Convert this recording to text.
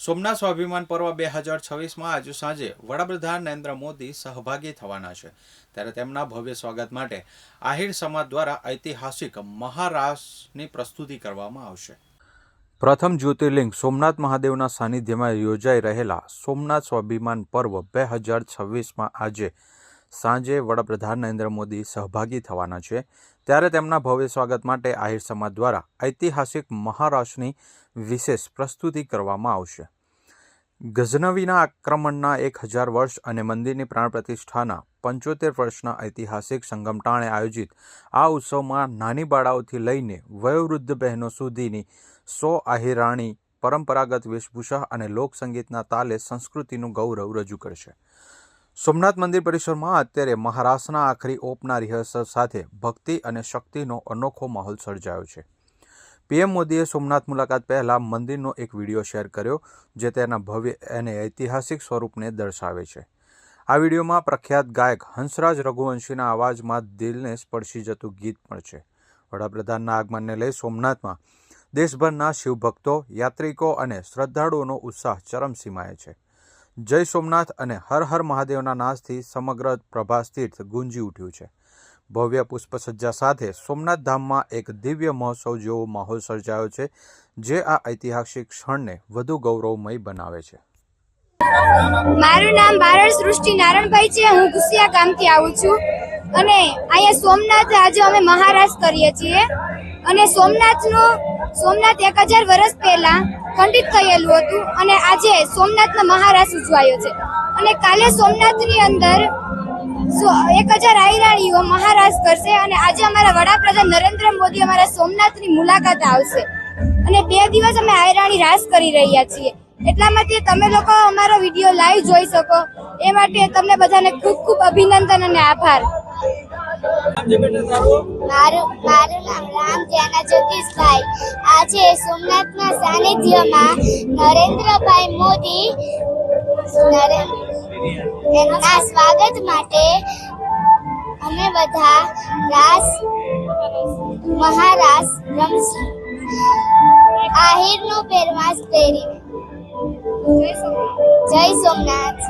સોમનાથ સ્વાભિમાન પર્વ બે હજાર છવ્વીસમાં આજે સાંજે વડાપ્રધાન નરેન્દ્ર મોદી સહભાગી થવાના છે. ત્યારે તેમના ભવ્ય સ્વાગત માટે આહિર સમાજ દ્વારા ઐતિહાસિક મહારાસની પ્રસ્તુતિ કરવામાં આવશે. પ્રથમ જ્યોતિર્લિંગ સોમનાથ મહાદેવના સાનિધ્યમાં યોજાઈ રહેલા સોમનાથ સ્વાભિમાન પર્વ બે હજાર છવ્વીસમાં આજે સાંજે વડાપ્રધાન નરેન્દ્ર મોદી સહભાગી થવાના છે, ત્યારે તેમના ભવ્ય સ્વાગત માટે આહિર સમાજ દ્વારા ઐતિહાસિક મહારાષ્ટ્રની વિશેષ પ્રસ્તુતિ કરવામાં આવશે. ગઝનવીના આક્રમણના એક હજાર વર્ષ અને મંદિરની પ્રાણ પ્રતિષ્ઠાના પંચોતેર વર્ષના ઐતિહાસિક સંગમટાણે આયોજિત આ ઉત્સવમાં નાની બાળાઓથી લઈને વયોવૃદ્ધ બહેનો સુધીની સો આહિરાણી, પરંપરાગત વેશભૂષા અને લોકસંગીતના તાલે સંસ્કૃતિનું ગૌરવ રજૂ કરશે. સોમનાથ મંદિર પરિસરમાં અત્યારે મહારાષ્ટ્રના આખરી ઓપના રિહર્સલ સાથે ભક્તિ અને શક્તિનો અનોખો માહોલ સર્જાયો છે. પીએમ મોદીએ સોમનાથ મુલાકાત પહેલાં મંદિરનો એક વીડિયો શેર કર્યો, જે તેના ભવ્ય અને ઐતિહાસિક સ્વરૂપને દર્શાવે છે. આ વિડીયોમાં પ્રખ્યાત ગાયક હંસરાજ રઘુવંશીના અવાજમાં દિલને સ્પર્શી જતું ગીત પણ છે. વડાપ્રધાનના આગમનને લઈ સોમનાથમાં દેશભરના શિવભક્તો, યાત્રિકો અને શ્રદ્ધાળુઓનો ઉત્સાહ ચરમસીમાએ છે. જય સોમનાથ અને હર હર મહાદેવના નાશથી સમગ્ર પ્રભાસ તીર્થ ગુંજી ઉઠ્યું છે. ભવ્ય પુષ્પસજ્જા સાથે સોમનાથ ધામમાં એક દિવ્ય મહોત્સવ જેવો માહોલ સર્જાયો છે, જે આ ઐતિહાસિક ક્ષણને વધુ ગૌરવમય બનાવે છે. મારું નામ બારણ સૃષ્ટિ નારણભાઈ છે, હું ગુસિયા ગામથી આવું છું અને અહીંયા સોમનાથ આજે અમે મહારાજ કરીએ છીએ. અને સોમનાથનો સોમનાથ એક હજાર વર્ષ પહેલા ખંડિત થયેલું હતું અને આજે સોમનાથનો મહારાજ ઉજવાયો છે. અને કાલે સોમનાથની અંદર એક હજાર આયરાણીઓ મહારાજ કરશે અને આજે અમારા વડાપ્રધાન નરેન્દ્ર મોદી અમારા સોમનાથની મુલાકાત આવશે. અને બે દિવસ અમે આયરાણી રાસ કરી રહ્યા છીએ. એટલા માટે તમે લોકો અમારો વીડિયો લાઈવ જોઈ શકો. એ માટે તમને બધાને ખૂબ ખૂબ અભિનંદન અને આભાર. મારું મારું નામ રામ જ્ઞાના જગદીશભાઈ. આજે સોમનાથના સાનિધ્યમાં નરેન્દ્રભાઈ મોદી એમના સ્વાગત માટે અમે બધા રાસ, મહારાસ રમશું. આહિરનો પહેરવાશ પહેરી. જય સોમનાથ.